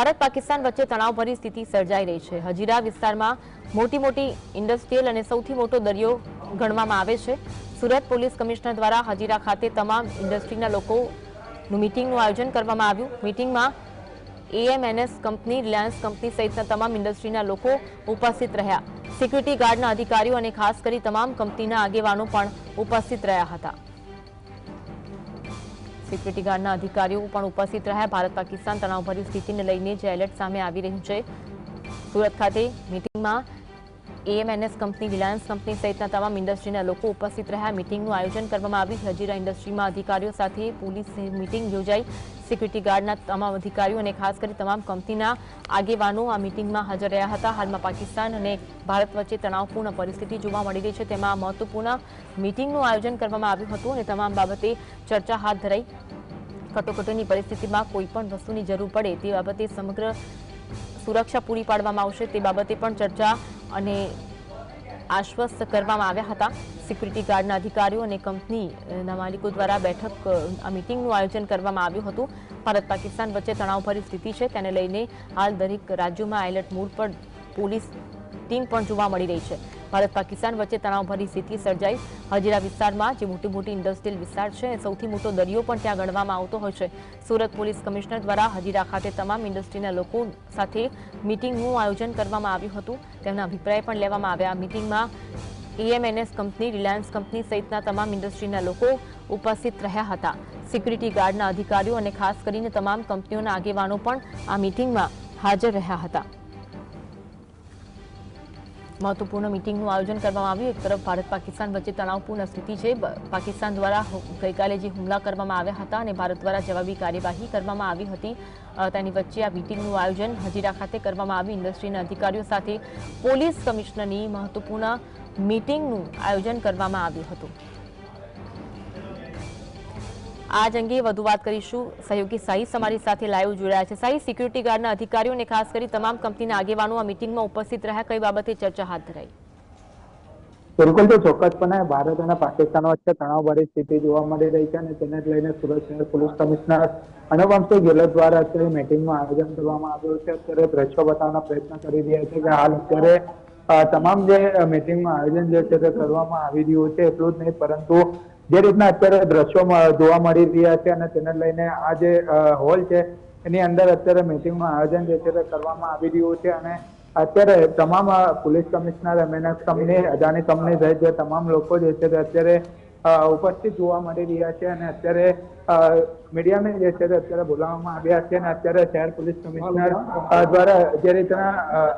ભારત પાકિસ્તાન વચ્ચે તણાવભરી સ્થિતિ સર્જાઈ રહી છે. હજીરા વિસ્તારમાં મોટી મોટી ઇન્ડસ્ટ્રીયલ અને સૌથી મોટો દરિયો ગણવામાં આવે છે. સુરત પોલીસ કમિશનર દ્વારા હજીરા ખાતે તમામ ઇન્ડસ્ટ્રીના લોકોનું મિટિંગનું આયોજન કરવામાં આવ્યું. મિટિંગમાં એએમએનએસ કંપની, રિલાયન્સ કંપની સહિતના તમામ ઇન્ડસ્ટ્રીના લોકો ઉપસ્થિત રહ્યા. સિક્યુરિટી ગાર્ડના અધિકારીઓ અને ખાસ કરી તમામ કંપનીના આગેવાનો પણ ઉપસ્થિત રહ્યા હતા. સિક્યુરિટી ગાર્ડના અધિકારીઓ પણ ઉપસ્થિત રહ્યા. ભારત પાકિસ્તાન તણાવભરી સ્થિતિને લઈને જે એલર્ટ સામે આવી રહ્યું છે. સુરત ખાતે મિટિંગમાં એએમએનએસ કંપની, રિલાયન્સ કંપની સહિતના તમામ ઇન્ડસ્ટ્રીના લોકો ઉપસ્થિત રહ્યા. મિટિંગનું આયોજન કરવામાં આવ્યું. હજીરા ઇન્ડસ્ટ્રીમાં અધિકારીઓ સાથે પોલીસ મિટિંગ યોજાઈ. સિક્યુરિટી ગાર્ડના તમામ અધિકારીઓ અને ખાસ કરી તમામ કંપનીના આગેવાનો આ મિટિંગમાં હાજર રહ્યા હતા. હાલમાં પાકિસ્તાન અને ભારત વચ્ચે તણાવપૂર્ણ પરિસ્થિતિ જોવા મળી રહી છે. તેમાં મહત્વપૂર્ણ મિટિંગનું આયોજન કરવામાં આવ્યું હતું અને તમામ બાબતે ચર્ચા હાથ ધરાઈ. કટોકટીની પરિસ્થિતિમાં કોઈ પણ વસ્તુની જરૂર પડે તે બાબતે સમગ્ર સુરક્ષા પૂરી પાડવામાં આવશે. તે બાબતે પણ ચર્ચા અને આશ્વસ્ત કરવામાં આવ્યા હતા. સિક્યુરિટી ગાર્ડના અધિકારીઓ અને કંપનીના માલિકો દ્વારા બેઠક આ મિટિંગનું આયોજન કરવામાં આવ્યું હતું. ભારત પાકિસ્તાન વચ્ચે તણાવભરી સ્થિતિ છે. તેને લઈને હાલ દરેક રાજ્યોમાં એલર્ટ મોડ પર પોલીસ ટીમ પણ જોવા મળી રહી છે. ભારત પાકિસ્તાન વચ્ચે તણાવભરી સ્થિતિ સર્જાઈ. હજીરા વિસ્તારમાં જે મોટી મોટી ઇન્ડસ્ટ્રીયલ વિસ્તાર છે, સૌથી મોટો દરિયો પણ ત્યાં ગણવામાં આવતો હોય છે. સુરત પોલીસ કમિશનર દ્વારા હજીરા ખાતે તમામ ઇન્ડસ્ટ્રીના લોકો સાથે મિટિંગનું આયોજન કરવામાં આવ્યું હતું. તેમના અભિપ્રાય પણ લેવામાં આવ્યા. મિટિંગમાં એએમએનએસ કંપની, રિલાયન્સ કંપની સહિતના તમામ ઇન્ડસ્ટ્રીના લોકો ઉપસ્થિત રહ્યા હતા. સિક્યુરિટી ગાર્ડના અધિકારીઓ અને ખાસ કરીને તમામ કંપનીઓના આગેવાનો પણ આ મિટિંગમાં હાજર રહ્યા હતા. મહત્વપૂર્ણ મિટિંગનું આયોજન કરવામાં આવ્યું. એક તરફ ભારત પાકિસ્તાન વચ્ચે તણાવપૂર્ણ સ્થિતિ છે. પાકિસ્તાન દ્વારા ગઈકાલે જે હુમલા કરવામાં આવ્યા હતા અને ભારત દ્વારા જવાબી કાર્યવાહી કરવામાં આવી હતી તેની વચ્ચે આ મિટિંગનું આયોજન હજીરા ખાતે કરવામાં આવ્યું. ઇન્ડસ્ટ્રીના અધિકારીઓ સાથે પોલીસ કમિશનરની મહત્વપૂર્ણ મિટિંગનું આયોજન કરવામાં આવ્યું હતું. આજ અંગે વધુ વાત કરીશું. સહયોગી સાહિસ અમારી સાથે લાઈવ જોડાયા છે. સાહિસ સિક્યુરિટી ગાર્ડના અધિકારીઓને ખાસ કરી તમામ કંપનીના આગેવાનો આ મિટિંગમાં ઉપસ્થિત રહ્યા. કઈ બાબતે ચર્ચા હાથ ધરાઈ? બિલકુલ તો ચોક્કસપણે ભારત અને પાકિસ્તાન વચ્ચે તણાવભરી સ્થિતિ જોવા મળી રહી છે અને તેને લઈને સુરત શહેર પોલીસ કમિશનર અનુપમસિંહ ગેહલોત દ્વારા અત્યારે મિટિંગનું આયોજન કરવામાં આવ્યું છે. અત્યારે દ્રશ્યો બતાવવાનો પ્રયત્ન કરી રહ્યા છે કે હાલ અત્યારે તમામ જે મિટિંગનું આયોજન જે છે તે કરવામાં આવી રહ્યું છે. એટલું જ નહીં, પરંતુ જે રીતના અત્યારે દ્રશ્યોમાં જોવા મળી રહ્યા છે અને તેને લઈને આ જે હોલ છે, એની અંદર અત્યારે મિટિંગનું આયોજન જે છે તે કરવામાં આવી રહ્યું છે અને અત્યારે તમામ police commissioner MNS company Adani company સહિત જે તમામ લોકો જે છે તે અત્યારે ઉપસ્થિત જોવા મળી રહ્યા છે અને અત્યારે મીડિયાને જે છે અત્યારે બોલાવવામાં આવ્યા છે અને અત્યારે શહેર પોલીસ કમિશનર દ્વારા જે રીતના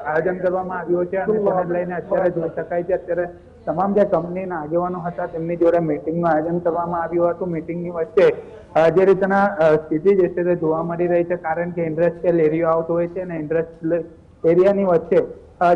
આયોજન કરવામાં આવ્યું છે અને તેને લઈને અત્યારે જોઈ શકાય છે. અત્યારે તમામ જે કંપનીના આગેવાનો હતા તેમની જોડે મિટિંગનું આયોજન કરવામાં આવ્યું હતું. મિટિંગની વચ્ચે જે રીતના સ્થિતિ જે છે તે જોવા મળી રહી છે કારણ કે ઇન્ડસ્ટ્રીયલ એરિયો આવતો હોય છે અને ઇન્ડસ્ટ્રીયલ એરિયાની વચ્ચે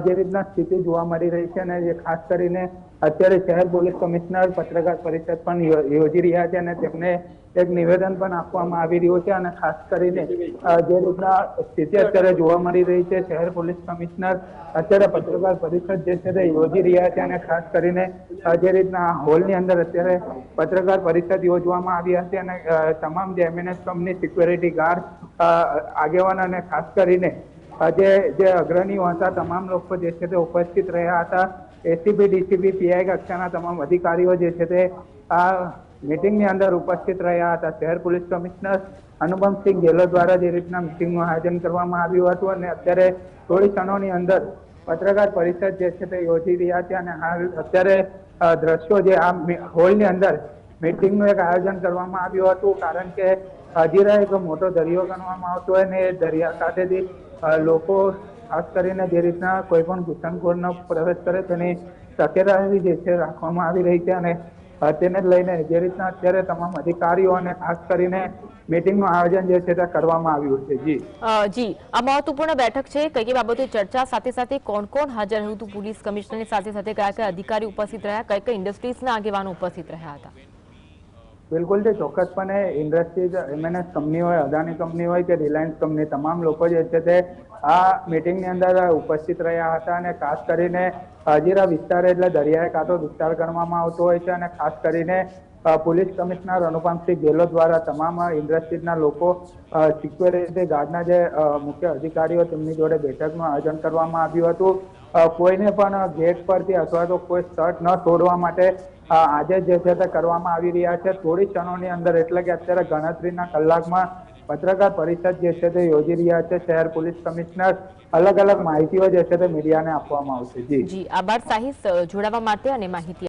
જે રીતના સ્થિતિ જોવા મળી રહી છે અને જે ખાસ કરીને અત્યારે શહેર પોલીસ કમિશનર, પત્રકાર પરિષદ પણ યોજી રહ્યા છે અને તેમને એક નિવેદન પણ આપવામાં આવી રહ્યું છે અને ખાસ કરીને જે રીતના સ્થિતિ અત્યારે જોવા મળી રહી છે, શહેર પોલીસ કમિશનર, અત્યારે પત્રકાર પરિષદ જે છે તે યોજી રહ્યા છે અને ખાસ કરીને જે રીતના હોલની અંદર અત્યારે પત્રકાર પરિષદ યોજવામાં આવી હતી અને તમામ જે એમએનએસ કંપની સિક્યોરિટી ગાર્ડ આગેવાન અને ખાસ કરીને જે જે અગ્રણીઓ હતા, તમામ લોકો જે છે તે ઉપસ્થિત રહ્યા હતા. એસીબી ડીસીબી પીઆઈ કક્ષાના તમામ અધિકારીઓ જે છે તે આ મિટિંગની અંદર ઉપસ્થિત રહ્યા હતા. શહેર પોલીસ કમિશનર અનુપમસિંહ ગેહલોત દ્વારા જે રીતના મિટિંગનું આયોજન કરવામાં આવ્યું હતું અને અત્યારે થોડી ક્ષણોની અંદર પત્રકાર પરિષદ જે છે તે યોજી રહ્યા છે અને હાલ અત્યારે દ્રશ્યો જે આ હોલની અંદર મિટિંગનું એક આયોજન કરવામાં આવ્યું હતું. કારણ કે હજીરા એક મોટો દરિયો ગણવામાં આવતો હોય એ દરિયા કાંઠેથી લોકો ખાસ કરીને જે રીતના કોઈ પણ ઘૂસણખોરનો પ્રવેશ કરે તેની તકેદારી જે છે રાખવામાં આવી રહી છે અને તેને લઈને જે રીતના અત્યારે તમામ અધિકારીઓ અને ખાસ કરીને મિટિંગનું આયોજન જે છે તે કરવામાં આવ્યું છે. જી. જી. આ મહત્વપૂર્ણ બેઠક છે. કઈ કઈ ચર્ચા સાથે સાથે કોણ કોણ હાજર રહ્યું હતું? પોલીસ કમિશનરની સાથે સાથે કયા અધિકારી ઉપસ્થિત રહ્યા? કઈ કઈ ઇન્ડસ્ટ્રીઝના આગેવાનો ઉપસ્થિત રહ્યા હતા? બિલકુલ છે ચોક્કસપણે ઇન્ડસ્ટ્રીઝ એમએનએસ કંપની હોય, અદાણી કંપની હોય કે રિલાયન્સ કંપની તમામ લોકો જે છે તે આ મિટિંગની અંદર ઉપસ્થિત રહ્યા હતા અને ખાસ કરીને હાજીરા વિસ્તાર એટલે દરિયાઈ કાંઠો વિસ્તાર ગણવામાં આવતો હોય છે અને ખાસ કરીને પોલીસ કમિશનર અનુપમસિંહ ગેહલોત દ્વારા તમામ ઇન્ડસ્ટ્રીઝના લોકો સિક્યોરિટી ગાર્ડના જે મુખ્ય અધિકારીઓ તેમની જોડે બેઠકનું આયોજન કરવામાં આવ્યું હતું. કોઈને પણ ગેટ પરથી અથવા તો કોઈ શર્ટ ન તોડવા માટે આજે જે છે તે કરવામાં આવી રહ્યા છે. થોડી ક્ષણોની અંદર, એટલે કે અત્યારે ગણતરીના કલાકમાં, પત્રકાર પરિષદ જે છે તે યોજી રહ્યા છે. શહેર પોલીસ કમિશનર અલગ અલગ માહિતીઓ જે છે તે મીડિયાને આપવામાં આવશે. જી. જી, આભાર સાહિસ જોડાવા માટે અને માહિતી